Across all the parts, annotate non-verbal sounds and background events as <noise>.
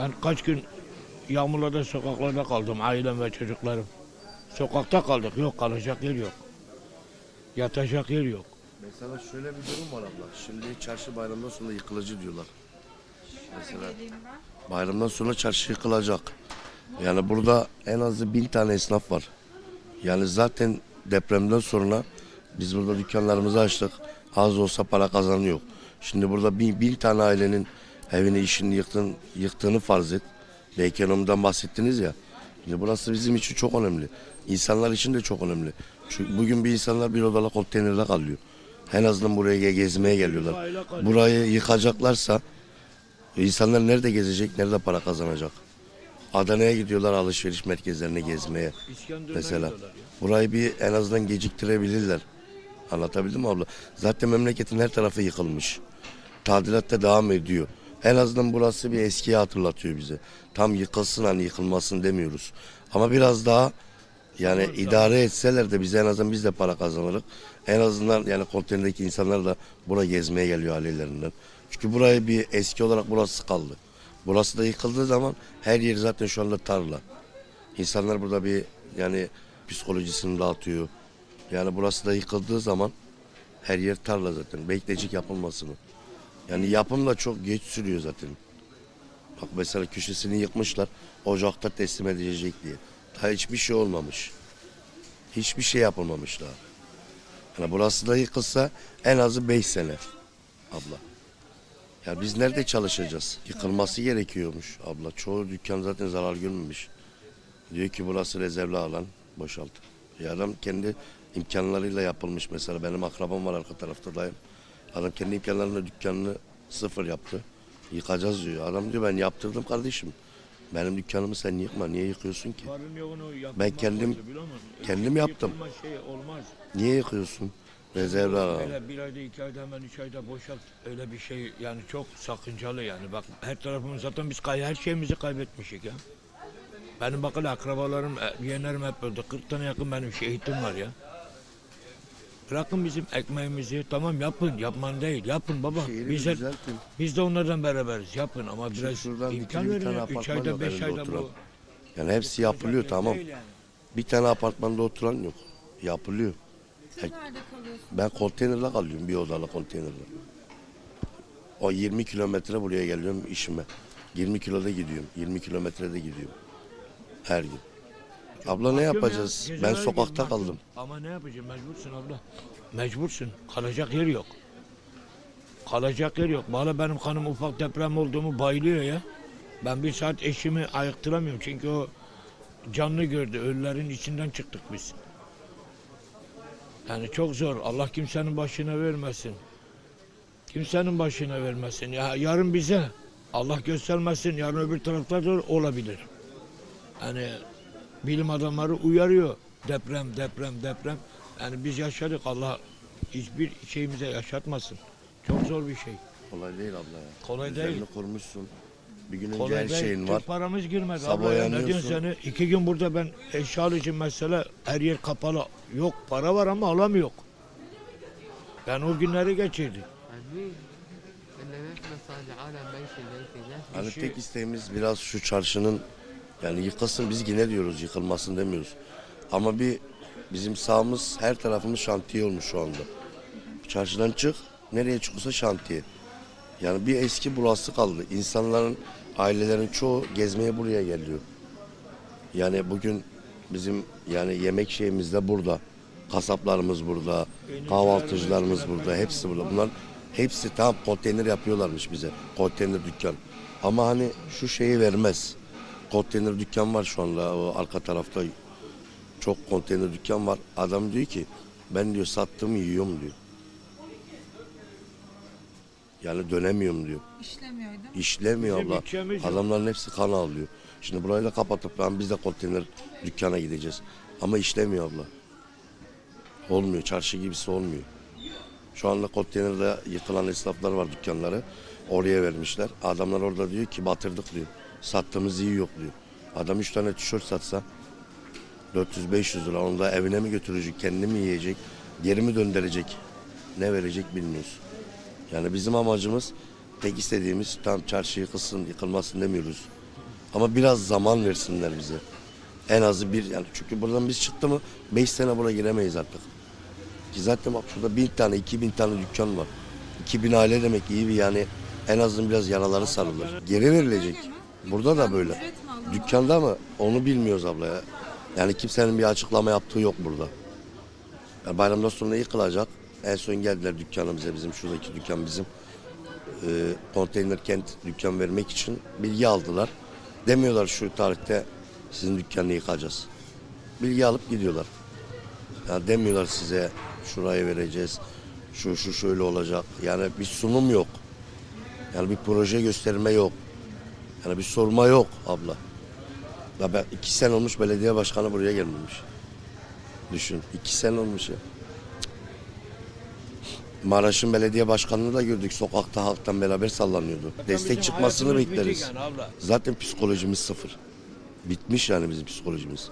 Ben kaç gün yağmurlarda sokaklarda kaldım ailem ve çocuklarım. Sokakta kaldık. Yok kalacak yer yok. Yatacak yer yok. Mesela şöyle bir durum var abla. Şimdi çarşı bayramdan sonra yıkılıcı diyorlar. Mesela bayramdan sonra çarşı yıkılacak. Yani burada en azı bin tane esnaf var. Yani zaten depremden sonra biz burada dükkanlarımızı açtık. Az olsa para kazanıyor. Şimdi burada bin, bin tane ailenin evini işini yıktın, yıktığını farz et. Ve ekonomiden bahsettiniz ya. Şimdi burası bizim için çok önemli. İnsanlar için de çok önemli. Çünkü bugün bir insanlar bir odalı konteynerde kalıyor. En azından buraya ge- gezmeye geliyorlar. Burayı yıkacaklarsa insanlar nerede gezecek, nerede para kazanacak? Adana'ya gidiyorlar alışveriş merkezlerine gezmeye. Mesela burayı bir en azından geciktirebilirler. Anlatabildim mi abla? Zaten memleketin her tarafı yıkılmış. Tadilat da devam ediyor. En azından burası bir eskiyi hatırlatıyor bize. Tam yıkılsın hani yıkılmasın demiyoruz. Ama biraz daha yani idare etseler de bize en azından biz de para kazanırız. En azından yani konteynerdeki insanlar da buraya gezmeye geliyor ailelerinden. Çünkü burayı bir eski olarak burası kaldı. Burası da yıkıldığı zaman her yer zaten şu anda tarla. İnsanlar burada bir yani psikolojisini dağıtıyor. Yani burası da yıkıldığı zaman her yer tarla zaten. Bekleyecek yapılmasını. Yani yapım da çok geç sürüyor zaten. Bak mesela köşesini yıkmışlar. Ocakta teslim edilecek diye. Daha hiçbir şey olmamış. Hiçbir şey yapılmamış daha. Yani burası da yıkılsa en azı 5 sene abla. Ya biz nerede çalışacağız? Yıkılması gerekiyormuş abla. Çoğu dükkan zaten zarar görmemiş. Diyor ki burası rezervli alan boşalt. Ya adam kendi imkanlarıyla yapılmış mesela. Benim akrabam var arka tarafta dayım. Adam kendi imkanlarıyla dükkanını sıfır yaptı. Yıkacağız diyor. Adam diyor ben yaptırdım kardeşim. Benim dükkanımı sen yıkma. Niye yıkıyorsun ki? Varın yoğunu yapılmaz Ben kendim- oldu, biliyor musun? kendim yaptım. Yıkılma şey olmaz. Niye yıkıyorsun? Rezervli alan. Öyle bir ayda iki ayda hemen üç ayda boşalt. Öyle bir şey yani çok sakıncalı yani. Bak her tarafımız zaten biz kay her şeyimizi kaybetmişik ya. Benim bakın akrabalarım, e, yeğenlerim hep öldü. 40 tane yakın benim şehitim var ya. Bırakın bizim ekmeğimizi. Tamam yapın. Yapman değil. Yapın baba. Şehri Biz de, düzeltin. biz de onlardan beraberiz. Yapın ama biraz şuradan imkan dikili bir verin tane ya. Üç apartman ayda yok beş elinde ayda oturan. bu. Yani hepsi yapılıyor tamam. Değil yani. Bir tane apartmanda oturan yok. Yapılıyor. Siz nerede kalıyorsunuz? Ben konteynerle kalıyorum bir odalı konteynerle. O 20 kilometre buraya geliyorum işime. 20 kiloda gidiyorum. 20 kilometrede gidiyorum. Her gün. Abla ne yapacağız? ya, ben geceler sokakta kaldım. Ama ne yapacağım mecbursun abla. Mecbursun. Kalacak yer yok. Kalacak yer yok. Valla benim kanım ufak deprem olduğumu bayılıyor ya. Ben bir saat eşimi ayaktıramıyorum. Çünkü o canlı gördü. Ölülerin içinden çıktık biz. Yani çok zor. Allah kimsenin başına vermesin. Kimsenin başına vermesin. Ya yarın bize Allah göstermesin. Yarın öbür tarafta da olabilir. Yani bilim adamları uyarıyor. Deprem, deprem, deprem. Yani biz yaşadık. Allah hiçbir şeyimize yaşatmasın. Çok zor bir şey. Kolay değil abla ya. Kolay Üzerini değil. kurmuşsun. Bir gün önce Kolay her değil. şeyin Tüm var. paramız girmedi. Sabah Abla ya, ne uyanıyorsun. diyorsun seni? İki gün burada ben eşya için mesela her yer kapalı. Yok para var ama alamıyor. Ben o günleri geçirdim. عزيز ان نحن صار عالم ماشي ليس Hani İşi- tek isteğimiz biraz şu çarşının yani yıkılsın biz yine diyoruz yıkılmasın demiyoruz. Ama bir bizim sağımız her tarafımız şantiye olmuş şu anda. Çarşıdan çık nereye çıkıyorsa şantiye. Yani bir eski burası kaldı. İnsanların ailelerin çoğu gezmeye buraya geliyor. Yani bugün bizim yani yemek şeyimiz de burada. Kasaplarımız burada, kahvaltıcılarımız burada, hepsi burada. Bunlar hepsi tam konteyner yapıyorlarmış bize. Konteyner dükkan. Ama hani şu şeyi vermez. Konteyner dükkan var şu anda o arka tarafta. Çok konteyner dükkan var. Adam diyor ki ben diyor sattığımı yiyorum diyor. Yani dönemiyorum diyor. İşlemiyor değil mi? İşlemiyor Bizim abla. bütçemiz yok. Adamların hepsi kan alıyor. Şimdi burayı da kapatıp ben biz de konteyner dükkana gideceğiz. Ama işlemiyor abla. Olmuyor. Çarşı gibisi olmuyor. Şu anda konteynerde yıkılan esnaflar var dükkanları. Oraya vermişler. Adamlar orada diyor ki batırdık diyor. Sattığımız iyi yok diyor. Adam üç tane tişört satsa 400-500 lira. Onu da evine mi götürecek, kendi mi yiyecek, geri mi döndürecek, ne verecek bilmiyoruz. Yani bizim amacımız tek istediğimiz tam çarşı yıkılsın, yıkılmasın demiyoruz. Ama biraz zaman versinler bize. En azı bir yani çünkü buradan biz çıktı mı 5 sene buraya giremeyiz artık. Ki zaten bak şurada bin tane, iki bin tane dükkan var. 2000 aile demek iyi bir yani en azından biraz yaraları sarılır. Geri verilecek. Burada da böyle. Dükkanda mı? Onu bilmiyoruz abla ya. Yani kimsenin bir açıklama yaptığı yok burada. Yani bayramdan sonra yıkılacak. En son geldiler dükkanımıza bizim şuradaki dükkan bizim. Ee, konteyner kent dükkan vermek için bilgi aldılar. Demiyorlar şu tarihte sizin dükkanı yıkacağız. Bilgi alıp gidiyorlar. Yani demiyorlar size şurayı vereceğiz. Şu şu şöyle olacak. Yani bir sunum yok. Yani bir proje gösterme yok. Yani bir sorma yok abla. Ya ben iki sene olmuş belediye başkanı buraya gelmemiş. Düşün. iki sene olmuş ya. Maraş'ın belediye başkanını da gördük. Sokakta halktan beraber sallanıyordu. Destek çıkmasını bekleriz. Zaten psikolojimiz sıfır. Bitmiş yani bizim psikolojimiz.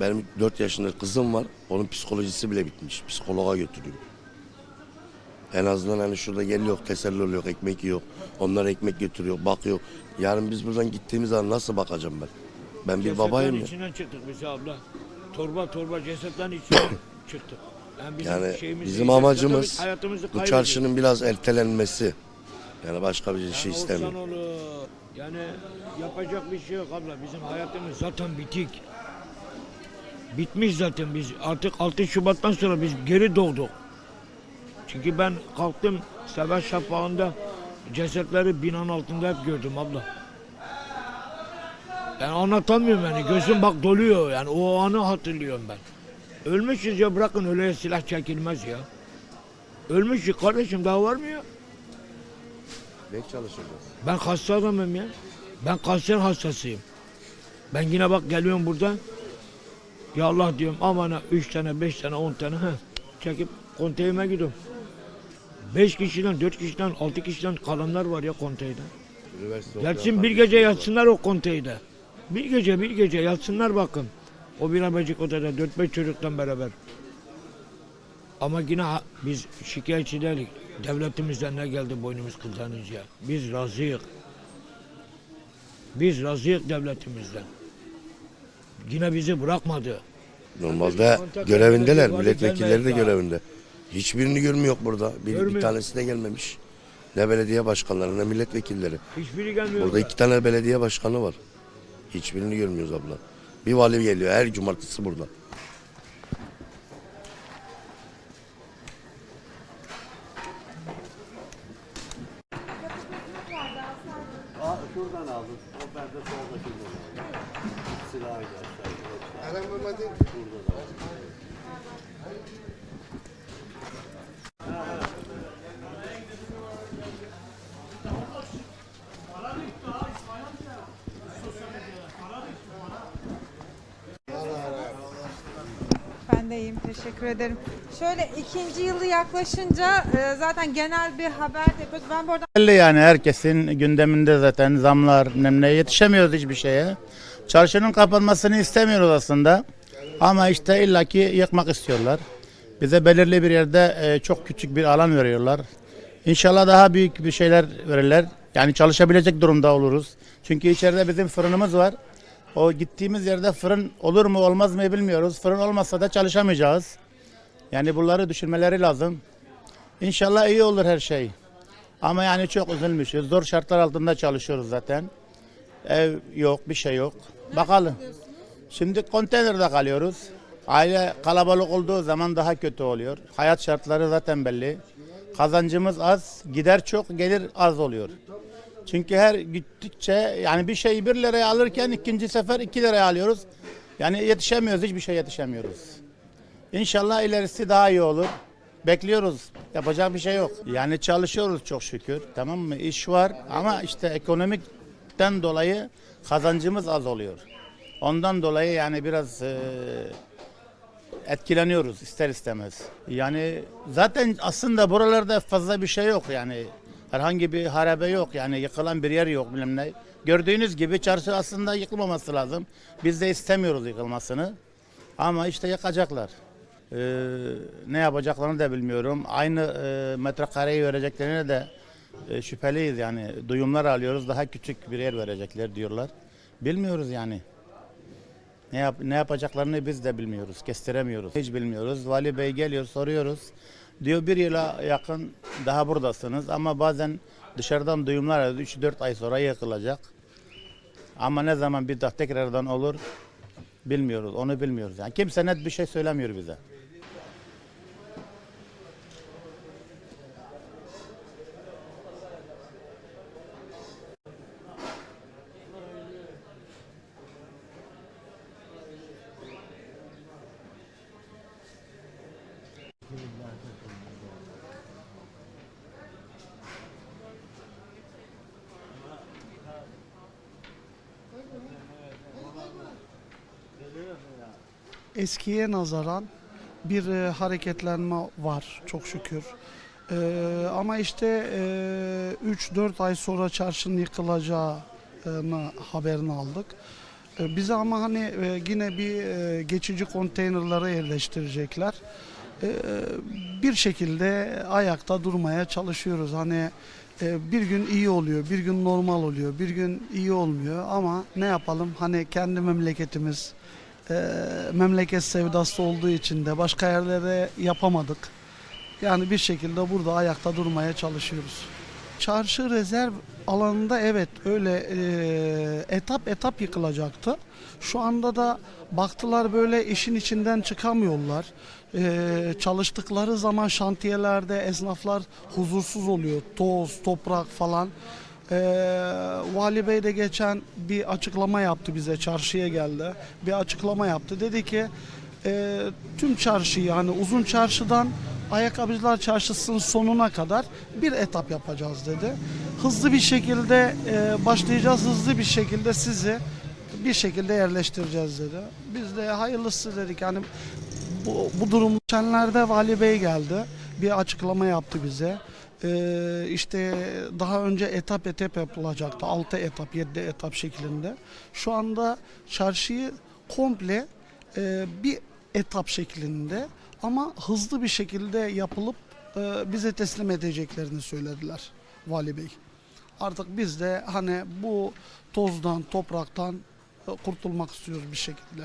Benim 4 yaşında kızım var. Onun psikolojisi bile bitmiş. Psikoloğa götürüyor. En azından hani şurada geliyor, teselli oluyor, ekmek yiyor. Onlar ekmek götürüyor, bakıyor. Yarın biz buradan gittiğimiz zaman nasıl bakacağım ben? Ben bir babayım ya. içinden çıktık biz abla. Torba torba cesetlerin içinden <coughs> çıktık. Yani bizim, Yani şeyimiz bizim değil. amacımız hayatımızı Bu çarşının biraz ertelenmesi. Yani başka bir Yani şey olsan istemiyorum. olur. Yani yapacak bir şey yok abla. Bizim hayatımız zaten bitik. Bitmiş zaten biz. Artık 6 Şubat'tan sonra biz geri doğduk. Çünkü ben kalktım sabah şafağında cesetleri binanın altında hep gördüm abla. Ben anlatamıyorum yani. Gözüm bak doluyor yani. O anı hatırlıyorum ben. Ölmüşüz ya bırakın öyle silah çekilmez ya. Ölmüşüz kardeşim daha var mı ya? Ne çalışacağız? Ben hasta adamım ya. Ben kanser hastasıyım. Ben yine bak geliyorum burada. Ya Allah diyorum aman ha 3 tane 5 tane 10 tane ha çekip konteyime gidiyorum. 5 kişiden 4 kişiden 6 kişiden kalanlar var ya konteyde. Üniversite Gelsin bir gece yatsınlar o konteyde. Bir gece bir gece yatsınlar bakın. O bir abacık odada 4-5 çocuktan beraber. Ama yine ha- biz şikayetçi değiliz. Devletimizden ne geldi boynumuz kıldanınca. Biz razıyık. Biz razıyık devletimizden. Yine bizi bırakmadı. Normalde Kontak görevindeler. Milletvekilleri de görevinde. Hiçbirini görmüyor burada. Bir, bir Görmüyor. tanesi de gelmemiş. Ne belediye başkanları ne milletvekilleri. Hiçbiri gelmiyor. Burada iki tane belediye başkanı var. Hiçbirini görmüyoruz abla. Bir vali geliyor her cumartesi burada. Ben de iyiyim teşekkür ederim. Şöyle ikinci yılı yaklaşınca e, zaten genel bir haber yapıyoruz. Ben bu arada Belli yani herkesin gündeminde zaten zamlar, bilmem ne yetişemiyoruz hiçbir şeye. Çarşının kapanmasını istemiyoruz aslında. Ama işte illaki yıkmak istiyorlar. Bize belirli bir yerde e, çok küçük bir alan veriyorlar. İnşallah daha büyük bir şeyler verirler. Yani çalışabilecek durumda oluruz. Çünkü içeride bizim fırınımız var. O gittiğimiz yerde fırın olur mu olmaz mı bilmiyoruz. Fırın olmazsa da çalışamayacağız. Yani bunları düşünmeleri lazım. İnşallah iyi olur her şey. Ama yani çok üzülmüşüz. Zor şartlar altında çalışıyoruz zaten. Ev yok, bir şey yok. Bakalım. Şimdi konteynerde kalıyoruz. Aile kalabalık olduğu zaman daha kötü oluyor. Hayat şartları zaten belli. Kazancımız az, gider çok, gelir az oluyor. Çünkü her gittikçe yani bir şeyi bir liraya alırken ikinci sefer iki liraya alıyoruz. Yani yetişemiyoruz, hiçbir şey yetişemiyoruz. İnşallah ilerisi daha iyi olur. Bekliyoruz. Yapacak bir şey yok. Yani çalışıyoruz çok şükür. Tamam mı? İş var ama işte ekonomikten dolayı kazancımız az oluyor. Ondan dolayı yani biraz eee, etkileniyoruz ister istemez. Yani zaten aslında buralarda fazla bir şey yok yani. Herhangi bir harabe yok yani yıkılan bir yer yok bilmem ne. Gördüğünüz gibi çarşı aslında yıkılmaması lazım. Biz de istemiyoruz yıkılmasını. Ama işte yakacaklar. Ee, ne yapacaklarını da bilmiyorum. Aynı e, metrekareyi vereceklerine de e, şüpheliyiz yani. Duyumlar alıyoruz daha küçük bir yer verecekler diyorlar. Bilmiyoruz yani. Ne, yap, ne yapacaklarını biz de bilmiyoruz. Kestiremiyoruz. Hiç bilmiyoruz. Vali Bey geliyor soruyoruz. Diyor bir yıla yakın daha buradasınız ama bazen dışarıdan duyumlar alıyoruz. 3-4 ay sonra yıkılacak. Ama ne zaman bir daha tekrardan olur bilmiyoruz. Onu bilmiyoruz. Yani kimse net bir şey söylemiyor bize. Eskiye nazaran bir e, hareketlenme var çok şükür. E, ama işte e, 3-4 ay sonra çarşının yıkılacağını haberini aldık. E, bize ama hani e, yine bir e, geçici konteynerlara yerleştirecekler. E, bir şekilde ayakta durmaya çalışıyoruz. Hani e, bir gün iyi oluyor, bir gün normal oluyor, bir gün iyi olmuyor ama ne yapalım? Hani kendi memleketimiz, memleket sevdası olduğu için de başka yerlere yapamadık. Yani bir şekilde burada ayakta durmaya çalışıyoruz. Çarşı rezerv alanında evet öyle e, etap etap yıkılacaktı. Şu anda da baktılar böyle işin içinden çıkamıyorlar. E, çalıştıkları zaman şantiyelerde esnaflar huzursuz oluyor. Toz, toprak falan. Ee, Vali Bey de geçen bir açıklama yaptı bize çarşıya geldi. Bir açıklama yaptı. Dedi ki e, tüm çarşıyı yani uzun çarşıdan ayakkabıcılar çarşısının sonuna kadar bir etap yapacağız dedi. Hızlı bir şekilde e, başlayacağız. Hızlı bir şekilde sizi bir şekilde yerleştireceğiz dedi. Biz de hayırlısı dedik. Yani bu, bu durum geçenlerde Vali Bey geldi. Bir açıklama yaptı bize. Ee, işte daha önce etap etap yapılacaktı. 6 etap, 7 etap şeklinde. Şu anda çarşıyı komple e, bir etap şeklinde ama hızlı bir şekilde yapılıp e, bize teslim edeceklerini söylediler Vali Bey. Artık biz de hani bu tozdan, topraktan e, kurtulmak istiyoruz bir şekilde.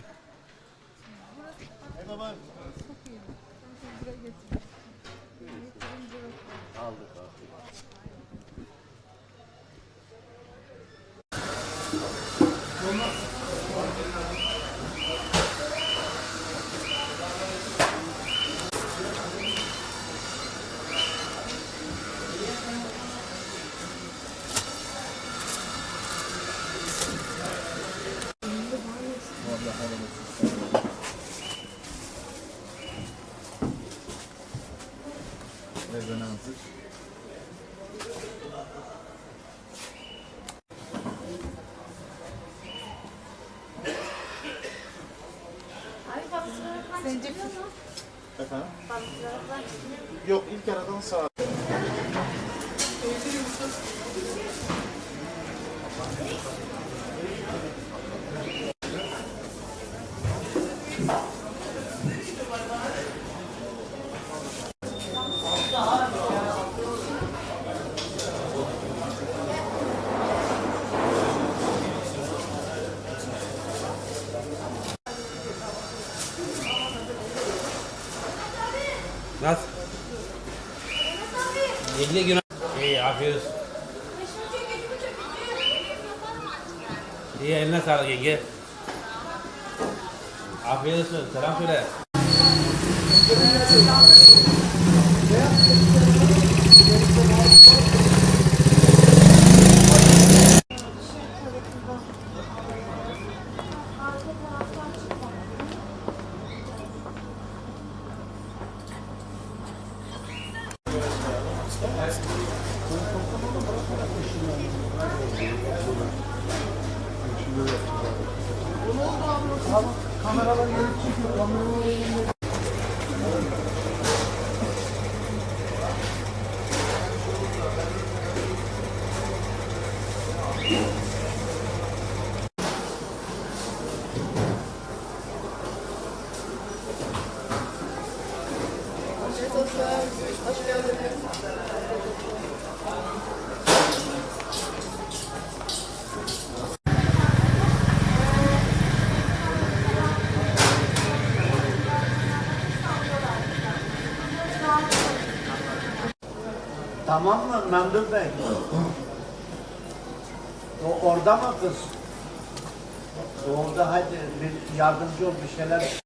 aldık. Yok ilk aradan sağ. Bekle günah. İyi afiyet olsun. İyi eline sağlık yenge. Afiyet olsun. Selam söyle. Ne yaptın? Tamam mı Memduh Bey? O orada mı kız? Orada hadi bir yardımcı ol bir şeyler.